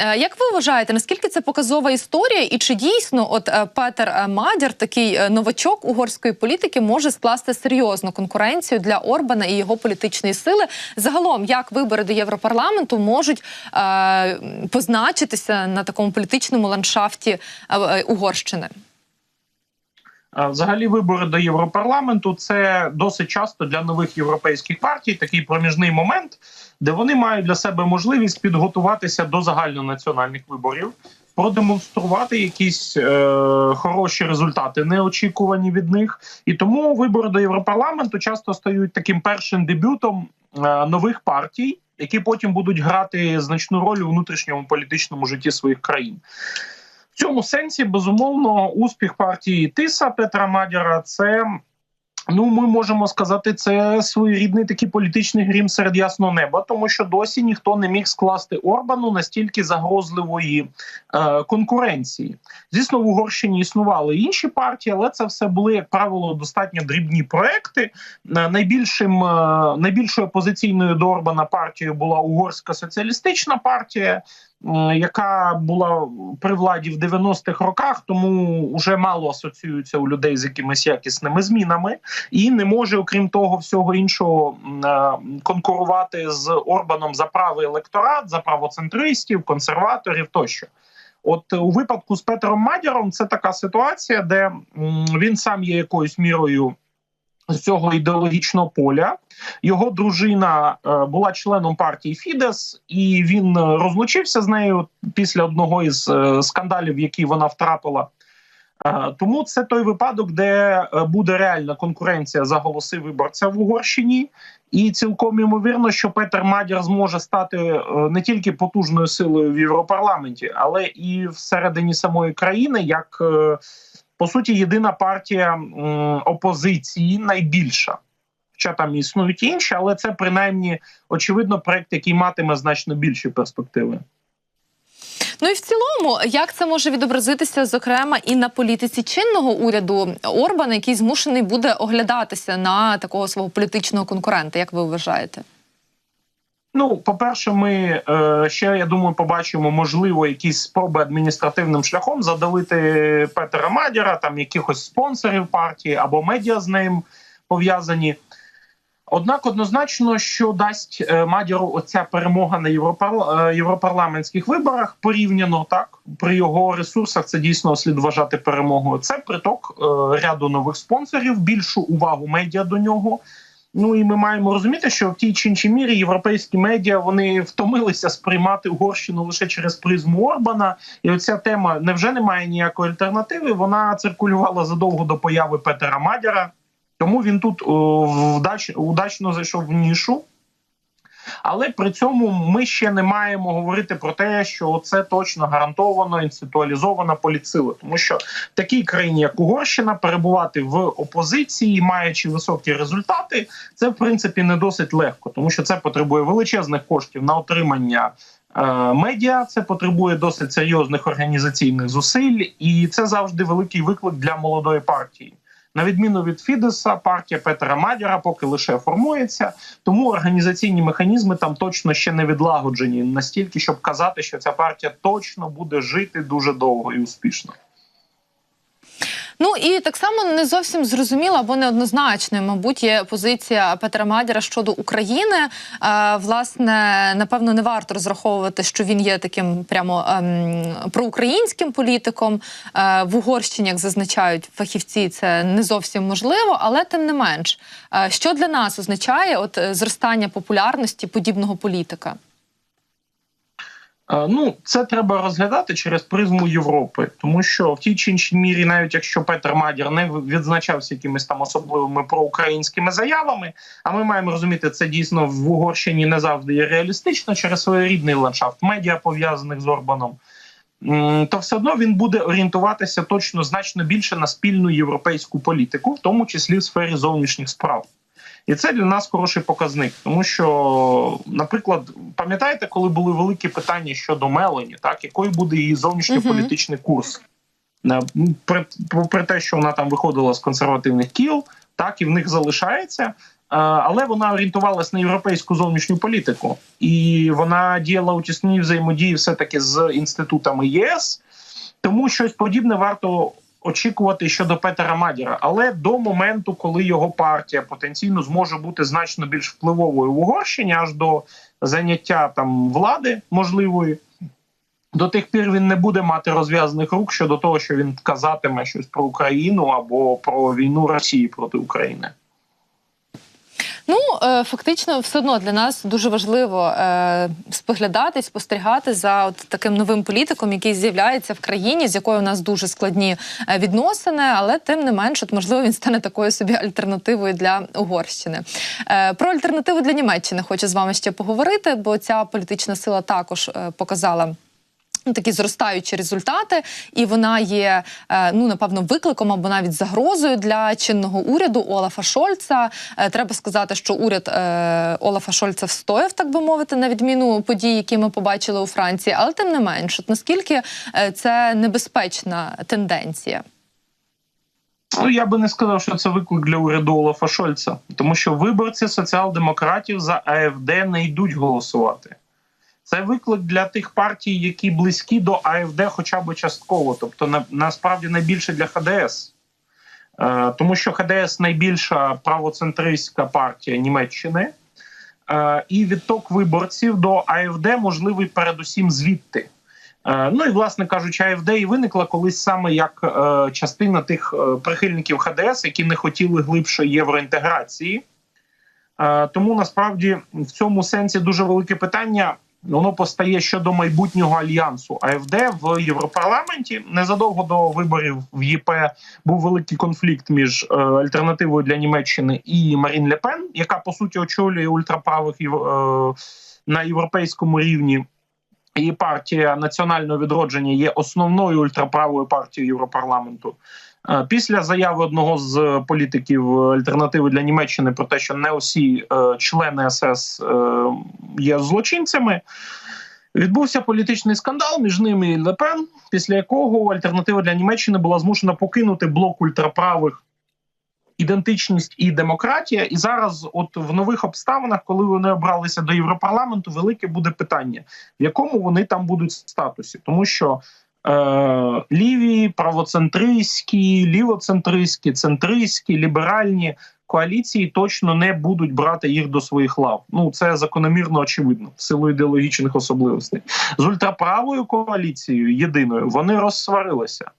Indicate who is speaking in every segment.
Speaker 1: Е, Як ви вважаєте, наскільки це показова історія, і чи дійсно от е, Петер Мадір, Мадяр, такий е, новачок угорської політики, може скласти серйозну конкуренцію для Орбана і його політичної сили? Загалом, як вибори до Європарламенту можуть е, позначитися на такому політичному ландшафті е, е, Угорщини?
Speaker 2: Взагалі, вибори до Європарламенту це досить часто для нових європейських партій такий проміжний момент, де вони мають для себе можливість підготуватися до загальнонаціональних виборів, продемонструвати якісь е, хороші результати, неочікувані від них. І тому вибори до Європарламенту часто стають таким першим дебютом е, нових партій, які потім будуть грати значну роль у внутрішньому політичному житті своїх країн. Цьому сенсі безумовно успіх партії Тиса Петра Мадяра це. Ну, ми можемо сказати, це своєрідний такий політичний грім серед ясного неба, тому що досі ніхто не міг скласти Орбану настільки загрозливої е, конкуренції. Звісно, в Угорщині існували інші партії, але це все були, як правило, достатньо дрібні проекти. Е, найбільшим е, найбільшою опозиційною до Орбана партією була Угорська соціалістична партія яка була при владі в 90-х роках, тому вже мало асоціюється у людей з якимись якісними змінами, і не може, окрім того, всього іншого конкурувати з Орбаном за правий електорат, за правоцентристів, консерваторів тощо. От у випадку з Петром Мадяром це така ситуація, де він сам є якоюсь мірою з цього ідеологічного поля. Його дружина е, була членом партії Фідес, і він розлучився з нею після одного із е, скандалів, які вона втрапила. Е, тому це той випадок, де буде реальна конкуренція за голоси виборця в Угорщині, і цілком ймовірно, що Петер Мадяр зможе стати не тільки потужною силою в Європарламенті, але і всередині самої країни як по суті єдина партія опозиції найбільша. Хоча там існують інші, але це принаймні очевидно проект, який матиме значно більші перспективи.
Speaker 1: Ну і в цілому, як це може відобразитися, зокрема, і на політиці чинного уряду Орбана, який змушений буде оглядатися на такого свого політичного конкурента, як ви вважаєте?
Speaker 2: Ну, по-перше, ми е, ще я думаю, побачимо можливо якісь спроби адміністративним шляхом задавити Петера Мадяра, там якихось спонсорів партії або медіа з ним пов'язані. Однак однозначно, що дасть е, Мадяру оця перемога на європар... е, європарламентських виборах порівняно так при його ресурсах, це дійсно слід вважати перемогою. Це приток е, ряду нових спонсорів, більшу увагу медіа до нього. Ну і ми маємо розуміти, що в тій чи іншій мірі європейські медіа вони втомилися сприймати Угорщину лише через призму Орбана. І оця тема невже немає ніякої альтернативи. Вона циркулювала задовго до появи Петера Мадяра, тому він тут о, вдач, удачно зайшов в нішу. Але при цьому ми ще не маємо говорити про те, що це точно гарантовано інституалізована політсила, тому що в такій країні, як Угорщина, перебувати в опозиції, маючи високі результати, це в принципі не досить легко, тому що це потребує величезних коштів на отримання. Е, медіа це потребує досить серйозних організаційних зусиль, і це завжди великий виклик для молодої партії. На відміну від Фідеса, партія Петера Мадіра поки лише формується, тому організаційні механізми там точно ще не відлагоджені настільки, щоб казати, що ця партія точно буде жити дуже довго і успішно.
Speaker 1: Ну і так само не зовсім зрозуміла або неоднозначною, мабуть, є позиція Петра Мадяра щодо України. Е, власне, напевно, не варто розраховувати, що він є таким прямо ем, проукраїнським політиком. Е, в Угорщині, як зазначають фахівці, це не зовсім можливо, але тим не менш, е, що для нас означає от зростання популярності подібного політика.
Speaker 2: Ну, це треба розглядати через призму Європи, тому що в тій чи іншій мірі, навіть якщо Петер Мадір не відзначався якимись там особливими проукраїнськими заявами, а ми маємо розуміти, це дійсно в Угорщині не завжди є реалістично через своєрідний ландшафт медіа пов'язаних з Орбаном. То все одно він буде орієнтуватися точно значно більше на спільну європейську політику, в тому числі в сфері зовнішніх справ. І це для нас хороший показник, тому що, наприклад, пам'ятаєте, коли були великі питання щодо Мелані, так якою буде її зовнішньополітичний курс? Е, при, при те, що вона там виходила з консервативних кіл, так і в них залишається. але вона орієнтувалась на європейську зовнішню політику, і вона діяла у тісній взаємодії все таки з інститутами ЄС. Тому щось подібне варто очікувати щодо Петера Мадіра. Але до моменту, коли його партія потенційно зможе бути значно більш впливовою в Угорщині, аж до заняття там влади можливої. До тих пір він не буде мати розв'язаних рук щодо того, що він казатиме щось про Україну або про війну Росії проти України.
Speaker 1: Ну е, фактично, все одно для нас дуже важливо е, споглядати, спостерігати за от таким новим політиком, який з'являється в країні, з якою у нас дуже складні е, відносини, але тим не менш, от, можливо, він стане такою собі альтернативою для Угорщини. Про альтернативу для Німеччини хочу з вами ще поговорити, бо ця політична сила також показала. Ну, такі зростаючі результати, і вона є е, ну напевно викликом або навіть загрозою для чинного уряду Олафа Шольца. Е, Треба сказати, що уряд е, Олафа Шольца встояв, так би мовити, на відміну подій, які ми побачили у Франції. Але тим не менш, наскільки це небезпечна тенденція?
Speaker 2: Ну я би не сказав, що це виклик для уряду Олафа Шольца, тому що виборці соціал-демократів за АФД не йдуть голосувати. Це виклик для тих партій, які близькі до АФД, хоча б частково, тобто на, насправді найбільше для ХДС, е, тому що ХДС найбільша правоцентристська партія Німеччини, е, і відток виборців до АФД можливий передусім звідти. Е, ну і власне кажучи, АФД і виникла колись саме як е, частина тих е, прихильників ХДС, які не хотіли глибшої євроінтеграції. Е, тому насправді в цьому сенсі дуже велике питання воно постає щодо майбутнього альянсу АФД в Європарламенті. Незадовго до виборів в ЄП був великий конфлікт між е, альтернативою для Німеччини і Марін Лепен, яка по суті очолює ультраправих е, на європейському рівні. І партія національного відродження є основною ультраправою партією Європарламенту. Е, Після заяви одного з політиків альтернативи для Німеччини про те, що не усі е, члени СС е, є злочинцями, відбувся політичний скандал між ними і Лепен, після якого альтернатива для Німеччини була змушена покинути блок ультраправих ідентичність і демократія. І зараз, от в нових обставинах, коли вони обралися до Європарламенту, велике буде питання, в якому вони там будуть статусі, тому що. Е, ліві, правоцентристські, лівоцентристські, центристські, ліберальні коаліції точно не будуть брати їх до своїх лав. Ну це закономірно очевидно в силу ідеологічних особливостей з ультраправою коаліцією єдиною вони розсварилися.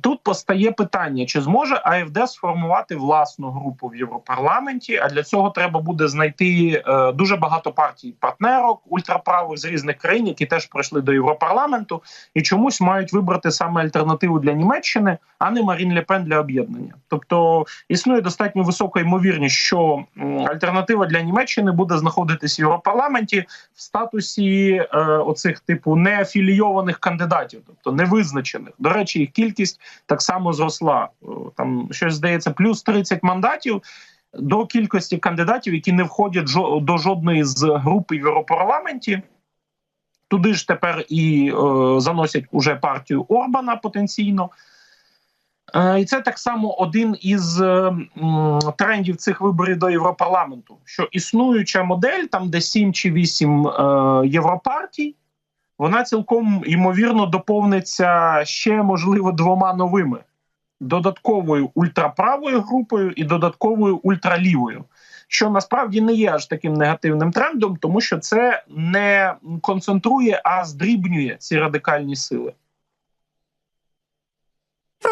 Speaker 2: Тут постає питання: чи зможе АФД сформувати власну групу в Європарламенті? А для цього треба буде знайти е, дуже багато партій партнерок ультраправих з різних країн, які теж пройшли до Європарламенту, і чомусь мають вибрати саме альтернативу для Німеччини, а не Марін Лепен для об'єднання. Тобто існує достатньо висока ймовірність, що альтернатива для Німеччини буде знаходитись в Європарламенті в статусі е, оцих типу неафілійованих кандидатів, тобто невизначених. До речі, їх кількість так само зросла. Е, Там щось здається, плюс 30 мандатів до кількості кандидатів, які не входять до жодної з груп в Європарламенті. Туди ж тепер і е, заносять уже партію Орбана потенційно. Е, І це так само один із е, трендів цих виборів до Європарламенту, що існуюча модель, там де 7 чи 8 е, європартій, вона цілком ймовірно доповниться ще, можливо, двома новими: додатковою ультраправою групою і додатковою ультралівою. Що насправді не є аж таким негативним трендом, тому що це не концентрує, а здрібнює ці радикальні сили.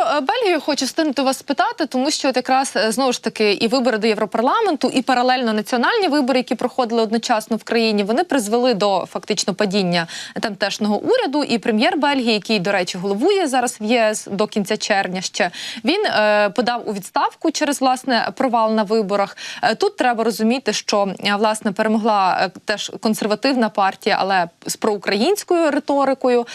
Speaker 1: Е, Бельгію хочу стинути вас спитати, тому що от якраз е, знову ж таки і вибори до Європарламенту, і паралельно національні вибори, які проходили одночасно в країні, вони призвели до фактично падіння тамтешнього уряду. І прем'єр Бельгії, який, до речі, головує зараз в ЄС до кінця червня, ще він е, подав у відставку через власне провал на виборах. Е, Тут треба розуміти, що власне перемогла теж консервативна партія, але з проукраїнською риторикою.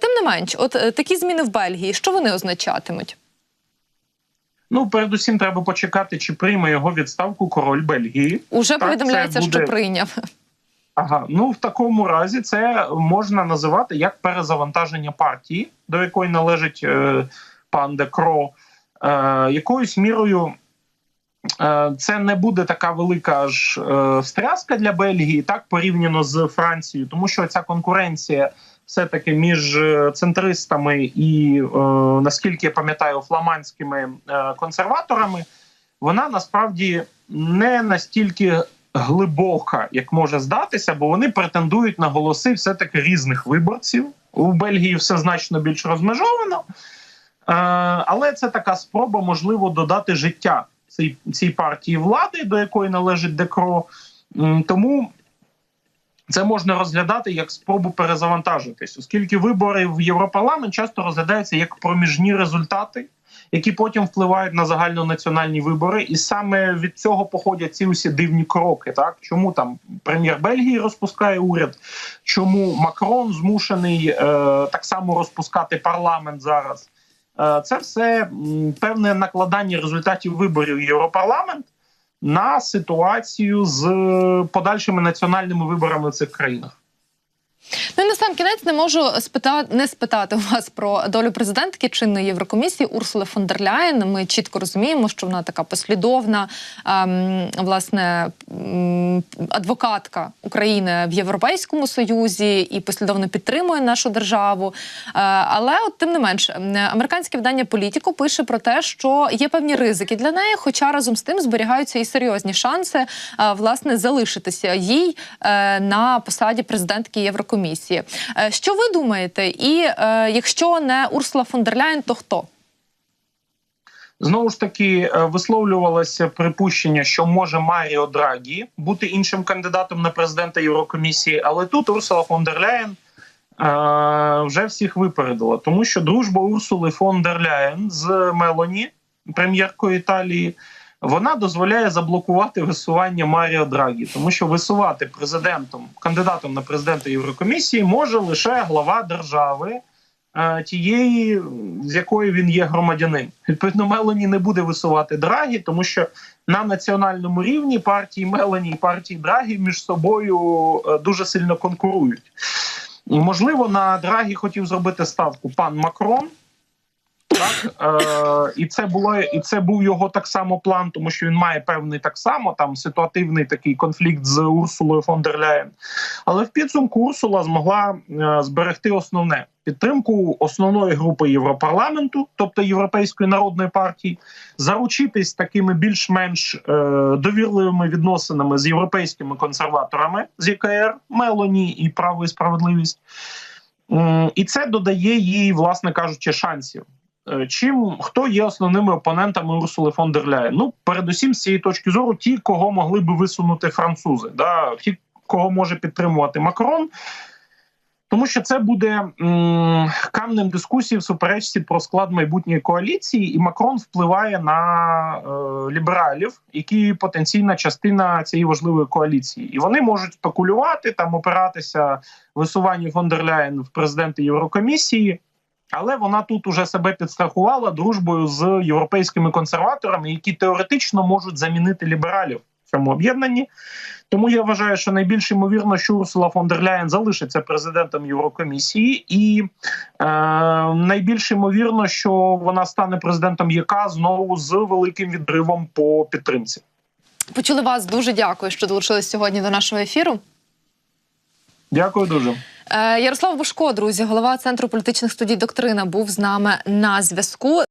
Speaker 1: Тим не менш, от такі зміни в Бельгії, що вони означатимуть?
Speaker 2: Ну, передусім, треба почекати, чи прийме його відставку король Бельгії.
Speaker 1: Уже
Speaker 2: Так,
Speaker 1: повідомляється,
Speaker 2: буде-
Speaker 1: що прийняв.
Speaker 2: Ага, ну в такому разі це можна називати як перезавантаження партії, до якої належить е, пан Де Кро, е, якоюсь мірою е, це не буде така велика ж е, стряска для Бельгії, так порівняно з Францією, тому що ця конкуренція все-таки між е, центристами і, е, наскільки я пам'ятаю, фламандськими е, консерваторами, вона насправді не настільки глибока, як може здатися, бо вони претендують на голоси все-таки різних виборців. У Бельгії все значно більш розмежовано. Е, але це така спроба, можливо, додати життя цій, цій партії влади, до якої належить Декро. Тому це можна розглядати як спробу перезавантажитись, оскільки вибори в Європарламент часто розглядаються як проміжні результати, які потім впливають на загальнонаціональні вибори, і саме від цього походять ці усі дивні кроки. Так чому там прем'єр Бельгії розпускає уряд, чому Макрон змушений е, так само розпускати парламент зараз? Е, Це все м, певне накладання результатів виборів в Європарламент на ситуацію з подальшими національними виборами в цих країнах.
Speaker 1: Ну і на сам кінець не можу спитати не спитати у вас про долю президентки чинної Єврокомісії Урсули фон дер Ляєн. Ми чітко розуміємо, що вона така послідовна, ем, власне, адвокатка України в Європейському Союзі і послідовно підтримує нашу державу. Е, але от тим не менш, американське видання Політіко пише про те, що є певні ризики для неї, хоча разом з тим зберігаються і серйозні шанси е, власне залишитися їй е, на посаді президентки Єврокомісії. Е, Що ви думаєте? І е, якщо не Урсула фон дер Ляєн, то хто?
Speaker 2: Знову ж таки е, висловлювалося припущення, що може Маріо Драгі бути іншим кандидатом на президента Єврокомісії, але тут Урсула фон дер Ляєн вже всіх випередила, тому що дружба Урсули фон дер Ляєн з Мелоні, прем'єркою Італії, вона дозволяє заблокувати висування Маріо Драгі, тому що висувати президентом, кандидатом на президента Єврокомісії може лише глава держави. е, Тієї, з якої він є громадянин, відповідно, Мелоні не буде висувати Драгі, тому що на національному рівні партії Мелоні і партії Драгі між собою е, дуже сильно конкурують. Можливо, на Драгі хотів зробити ставку пан Макрон. Так, е, і це було і це був його так само план, тому що він має певний так само там ситуативний такий конфлікт з Урсулою фон дер Ляєн. Але в підсумку Урсула змогла е, зберегти основне підтримку основної групи Європарламенту, тобто Європейської народної партії, заручитись такими більш-менш е, довірливими відносинами з європейськими консерваторами з ЄКР, Мелоні і право і справедливість. І це додає їй, власне кажучи, шансів. Е, Чим хто є основними опонентами Урсули фон дер Ляєн? Ну, передусім, з цієї точки зору, ті, кого могли би висунути французи, да? ті, кого може підтримувати Макрон. Тому що це буде м, камнем дискусії в суперечці про склад майбутньої коаліції, і Макрон впливає на е, лібералів, які потенційна частина цієї важливої коаліції, і вони можуть спекулювати там, опиратися висуванню фон дер Ляєн в президенти Єврокомісії. Але вона тут уже себе підстрахувала дружбою з європейськими консерваторами, які теоретично можуть замінити лібералів в цьому об'єднанні. Тому я вважаю, що найбільш ймовірно, що Урсула фон дер Ляєн залишиться президентом Єврокомісії, і е, найбільш ймовірно, що вона стане президентом ЄК знову з великим відривом по підтримці.
Speaker 1: Почули вас. Дуже дякую, що долучились сьогодні до нашого ефіру.
Speaker 2: Дякую дуже.
Speaker 1: Е, Ярослав Бушко, друзі, голова центру політичних студій доктрина, був з нами на зв'язку.